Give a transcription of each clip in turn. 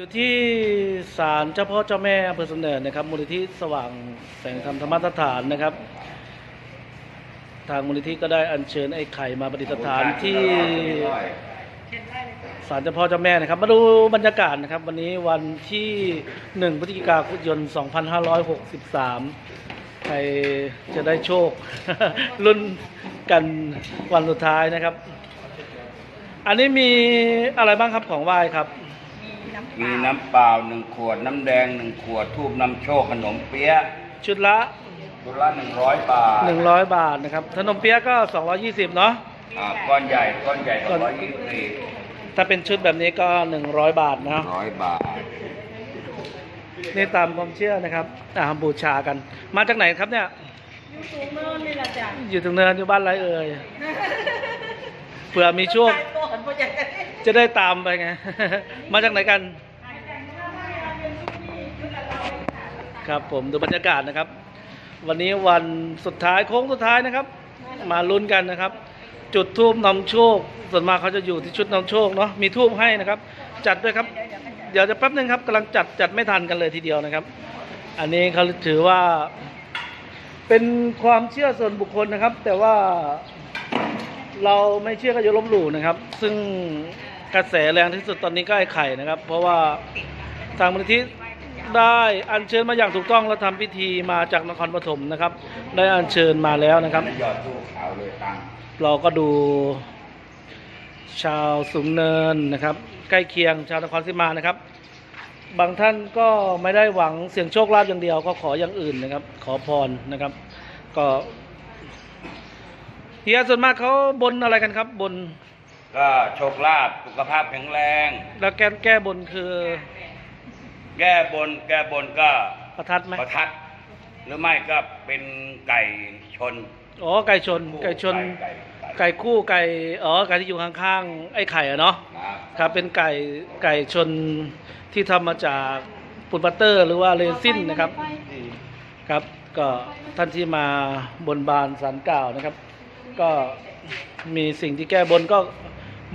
อยู่ที่ศาลเจ้าพ่อเจ้าแม่อำเภอสำเนิดนะครับ มูลนิธิสว่างแสงธรรมธรรมสถานนะครับ ทางมูลนิธิก็ได้อัญเชิญไอ้ไข่มาประดิษฐานที่ศาลเจ้าพ่อเจ้าแม่นะครับ มาดูบรรยากาศนะครับ วันนี้วันที่ 1 พฤศจิกายน 2563 ใครจะได้โชค รุ่นกันวันสุดท้ายนะครับ อันนี้มีอะไรบ้างครับของไหว้ครับ มีน้ำเปล่าหนึ่งขวด น้ำแดงหนึ่งขวดทูบนำโชคขนมเปี๊ยะชุดละ ชุดละหนึ่งร้อยบาท100 บาทนะครับขนมเปี๊ยะก็ 220 เนาะอ่าก้อนใหญ่ก้อนใหญ่สองร้อยยี่สิบสี่ถ้าเป็นชุดแบบนี้ก็ 100 บาทนะร้อยบาทนี่ตามความเชื่อนะครับอ่าบูชากัน มาจากไหนครับเนี่ยอยู่สูงเนินนี่แหละจ้ะอยู่ถึงเนินอยู่บ้านไรเอ่ยเผื่อมีโชคตายก่อนเพราะอยากจะได้ จะได้ตามไปไง มาจากไหนกัน ครับผมดูบรรยากาศนะครับ วันนี้วันสุดท้ายโค้งสุดท้ายนะครับ มาลุ้นกันนะครับ จุดทูบนำโชค ส่วนมากเขาจะอยู่ที่ชุดนำโชคเนาะมีทูบให้นะครับ จัดด้วยครับ เดี๋ยวจะแป๊บนึงครับกำลังจัดจัดไม่ทันกันเลยทีเดียวนะครับ อันนี้เขาถือว่า เป็นความเชื่อส่วนบุคคลนะครับ แต่ว่าเราไม่เชื่อก็อย่าลบหลู่นะครับ ซึ่งกระแสแรงที่สุดตอนนี้ก็ไอ้ไข่นะครับ เพราะว่าทางมูลนิธิ ได้อัญเชิญมาอย่างถูกต้องและทำพิธีมาจากนครปฐมนะครับ ได้อัญเชิญมาแล้วนะครับ ยอดทูบขาวเลยตังค์เราก็ดู ชาวสูงเนินนะครับ ใกล้เคียงชาวนครศรีมานะครับ บางท่านก็ไม่ได้หวังเสี่ยงโชคลาภอย่างเดียว ก็ขออย่างอื่นนะครับ ขอพรนะครับ ก็เฮียส่วนมากเขาบนอะไรกันครับ บนก็โชคลาภสุขภาพแข็งแรง แล้วแก้แก้บนคือ แก้บนแก้บนก็ประทัดไหมประทัด หรือไม่ก็เป็นไก่ชนอ๋อไก่ชน ไก่ชนไก่ไก่คู่ไก่อ๋อไก่ที่อยู่ข้างๆไอ้ไข่อะเนาะครับครับเป็นไก่ไก่ชนที่ทำมาจากปุนบัตเตอร์ หรือว่าเรซินนะครับครับ ก็ท่านที่มาบนบานสันกล่าวนะครับ ก็มีสิ่งที่แก้บนก็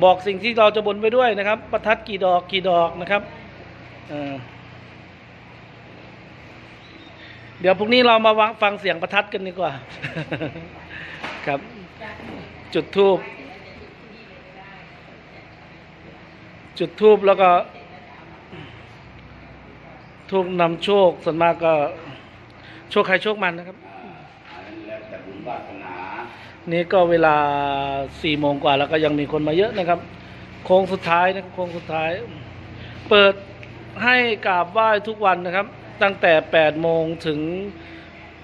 บอกสิ่งที่เราจะบนไปด้วยนะครับ ประทัดกี่ดอกกี่ดอกนะครับเอ่อ เดี๋ยวพรุ่งนี้เรามาวางฟังเสียงประทัดกันดีกว่า ครับ จุดทูบจุดทูบแล้วก็ ทูบนำโชคส่วนมากก็ โชคใครโชคมันนะครับ นี่ก็เวลาสี่โมงกว่าแล้วก็ยังมีคนมาเยอะนะครับ โค้งสุดท้ายนะครับโค้งสุดท้าย เปิดให้กราบไหว้ทุกวันนะครับ ตั้งแต่แปดโมงถึง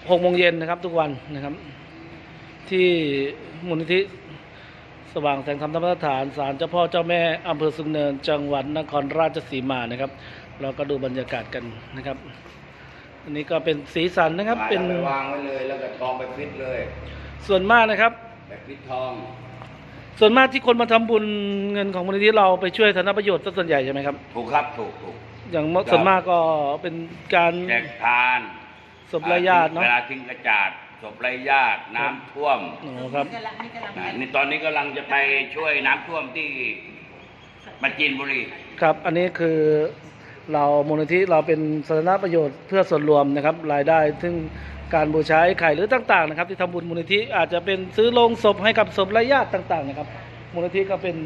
หกโมงเย็นนะครับ ทุกวันนะครับ ที่มูลนิธิสว่างแสงธรรมธรรมสถานศาลเจ้าพ่อเจ้าแม่อำเภอสุงเนิน จังหวัดนครราชสีมานะครับ เราก็ดูบรรยากาศกันนะครับ อันนี้ก็เป็นสีสันนะครับ เป็นไปวางไว้เลยแล้วก็ทองไปฟิตเลยส่วนมากนะครับ ไปฟิตทอง ส่วนมากที่คนมาทำบุญเงินของมูลนิธิเราไปช่วยธนประโยชน์ซะส่วนใหญ่ใช่ไหมครับ ถูกครับถูกถูก อย่างมากส่วนมากก็เป็นการแจกทานศพรายญาติเนาะเวลาทิ้งกระจาดศพไร้ญาติน้ำท่วมโอ้ครับนี่กำลังนี่กำลังอ่านี่ตอนนี้กำลังจะไปช่วยน้ำท่วมที่ปราจีนบุรีครับ อันนี้คือเรามูลนิธิเราเป็นสาธารณประโยชน์เพื่อส่วนรวมนะครับ รายได้ซึ่งการบูชาไอ้ไข่หรือต่าง ๆ นะครับ ที่ทำบุญมูลนิธิอาจจะเป็นซื้อโลงศพให้กับศพรายญาติต่าง ๆ นะครับ มูลนิธิก็เป็น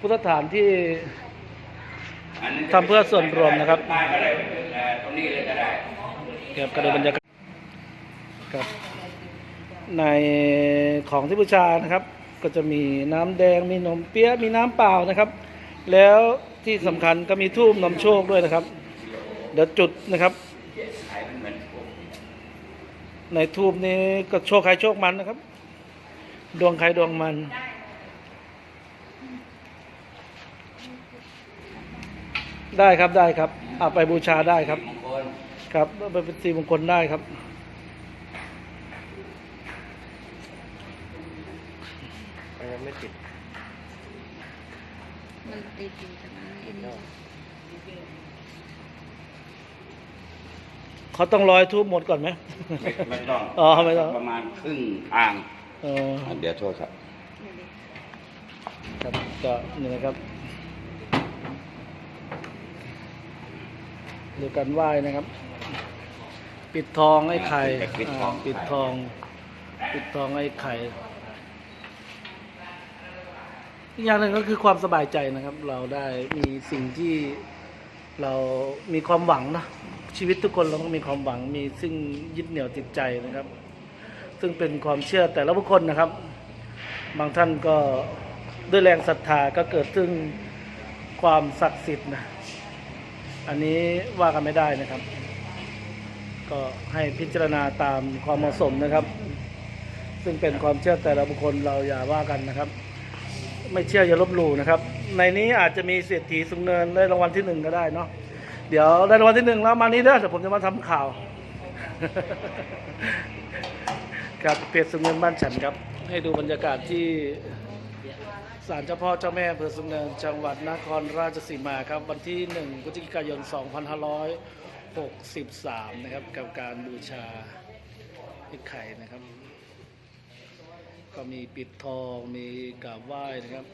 พุทธสถานที่อันนั้นจะ ทำเพื่อส่วนรวมนะครับป้ายก็ได้เอ่อตรงนี้เลยก็ได้เก็บกระดูกบรรยากาศครับในของที่บูชานะครับ ก็จะมีน้ำแดงมีนมเปี๊ยะมีน้ำเปล่านะครับ แล้วที่สำคัญก็มีทูบนำโชคด้วยนะครับ เดี๋ยวจุดนะครับ ในทูบนี้ก็โชคใครโชคมันนะครับ ดวงใครดวงมัน ได้ครับได้ครับเอาไปบูชาได้ครับ มงคลครับไปเป็นสีมงคลได้ครับ มันติดอยู่ตรงนั้นไอ้นี่เขาต้องร้อยทูบหมดก่อนไหม ไม่ไม่ต้องอ๋อไม่ต้อง ประมาณครึ่งทางเออ อะเดี๋ยวโทษครับ ครับก็นี่นะครับ ดูการไหว้นะครับ ปิดทองไอ้ไข่ปิดทองาปิดทอง ปิดทองไอ้ไข่อีกอย่างหนึ่งก็คือความสบายใจนะครับ เราได้มีสิ่งที่เรามีความหวังนะชีวิตทุกคนเราต้องมีความหวังมีซึ่งยึดเหนี่ยวจิตใจนะครับ ซึ่งเป็นความเชื่อแต่ละบุคคลนะครับ บางท่านก็ด้วยแรงศรัทธาก็เกิดซึ่งความศักดิ์สิทธิ์นะ อันนี้ว่ากันไม่ได้นะครับ ก็ให้พิจารณาตามความเหมาะสมนะครับ ซึ่งเป็นความเชื่อแต่ละบุคคลเราอย่าว่ากันนะครับ ไม่เชื่ออย่าลบหลู่นะครับ ในนี้อาจจะมีเศรษฐีสูงเนินได้รางวัลที่หนึ่งก็ได้เนาะเดี๋ยวได้รางวัลที่หนึ่งแล้วมานี้เด้อเดี๋ยวผมจะมาทำข่าวครับเพจสูงเนินบ้านฉันครับ ให้ดูบรรยากาศที่ ศาลเจ้าพ่อเจ้าแม่อำเภอสุนเนินจังหวัดนครราชสีมาครับ วันที่ 1พฤศจิกายน 2563 นะครับ กับการบูชาไอ้ไข่นะครับ ก็มีปิดทองมีกราบไหว้นะครับ